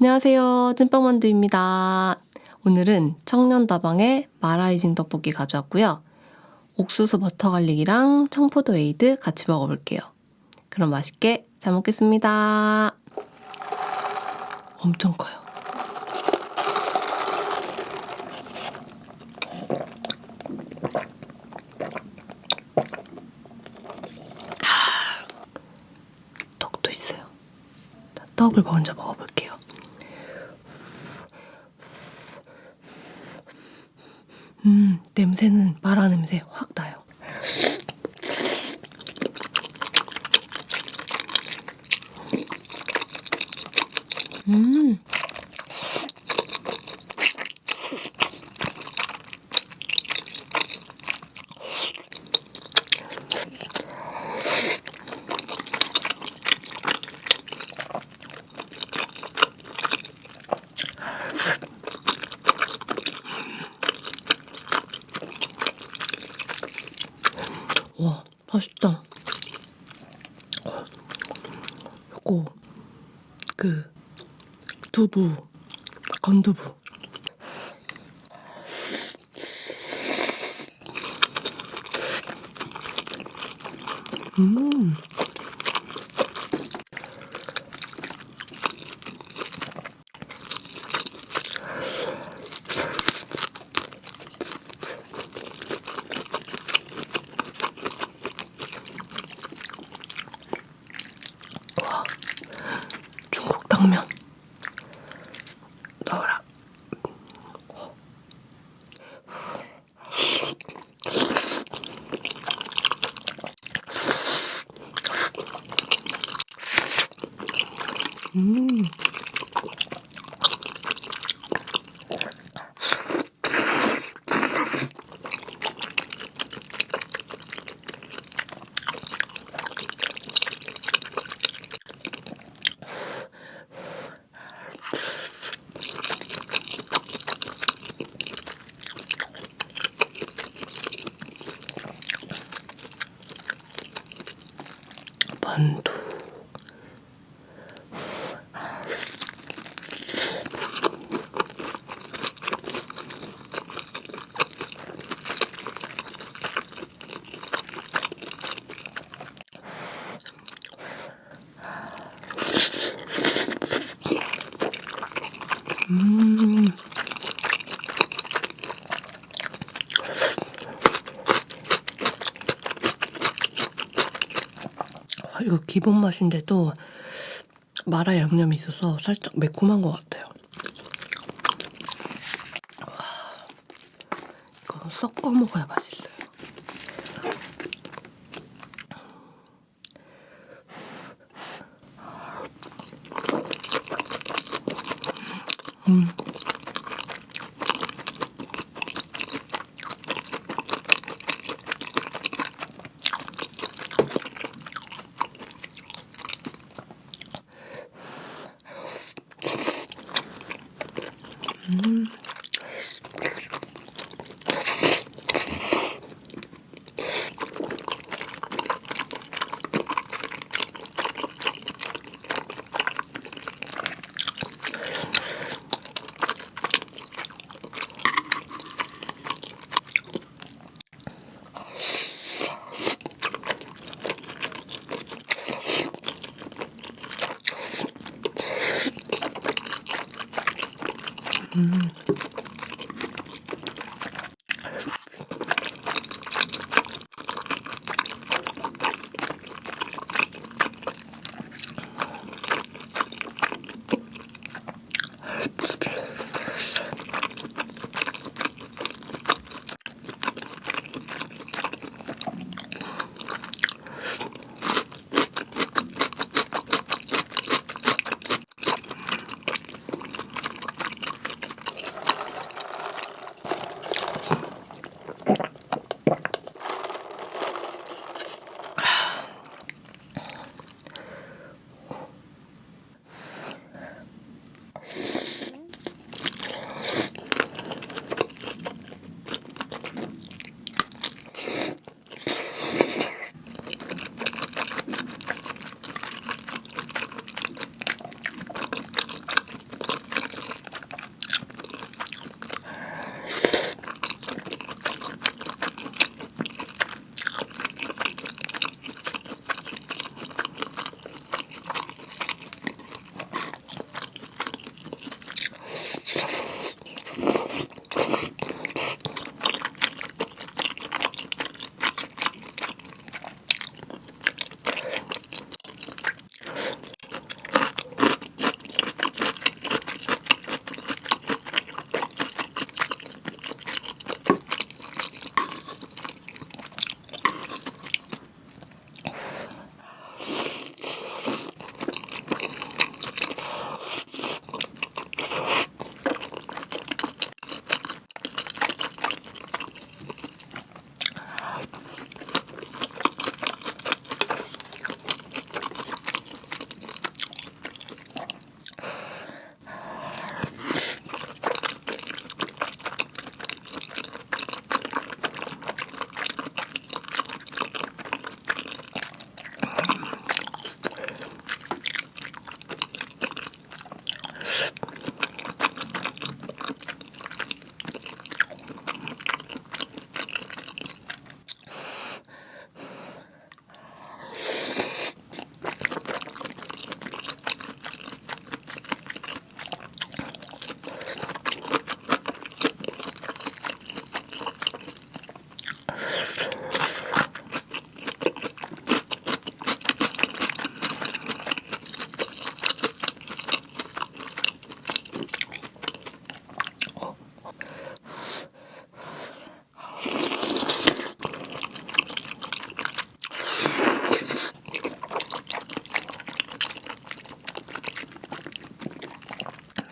안녕하세요. 찐빵만두입니다. 오늘은 청년다방의 마라이징 떡볶이 가져왔고요. 옥수수 버터 갈릭이랑 청포도 에이드 같이 먹어볼게요. 그럼 맛있게 잘 먹겠습니다. 엄청 커요. 아, 떡도 있어요. 자, 떡을 먼저 먹어볼게요. 음, 냄새는 마라 냄새 확 나요. 음. 와, 맛있다. 요거, 그, 두부, 건두부. 음. 와, 중국 당면. 넣어라. 음. 만두. 음. 아, 이거 기본 맛인데도 마라 양념이 있어서 살짝 매콤한 것 같아요. 와, 이거 섞어 먹어야 맛있어요. 음. 嗯。 음.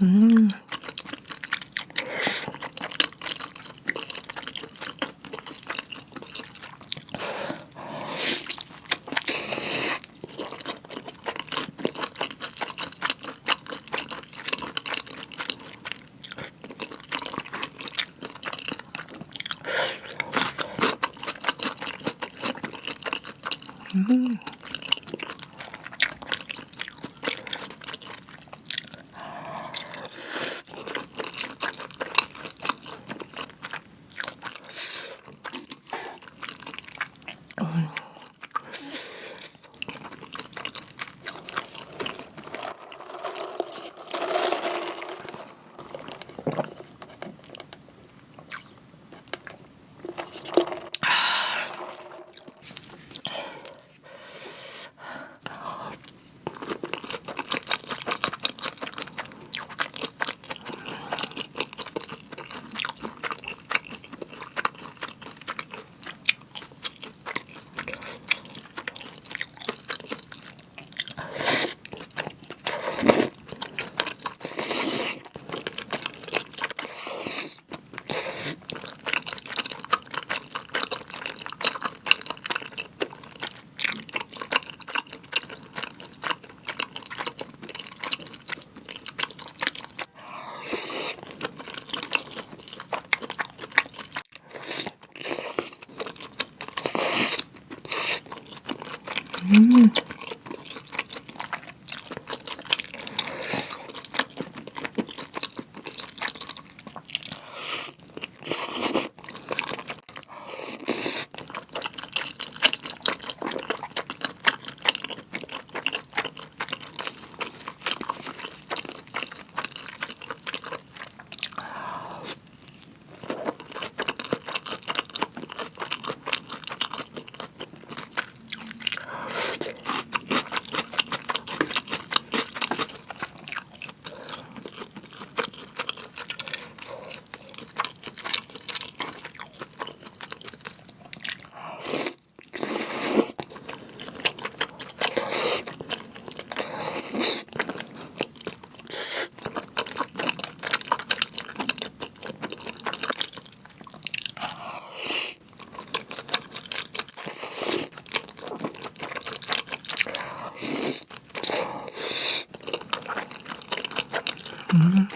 음. 음. 嗯。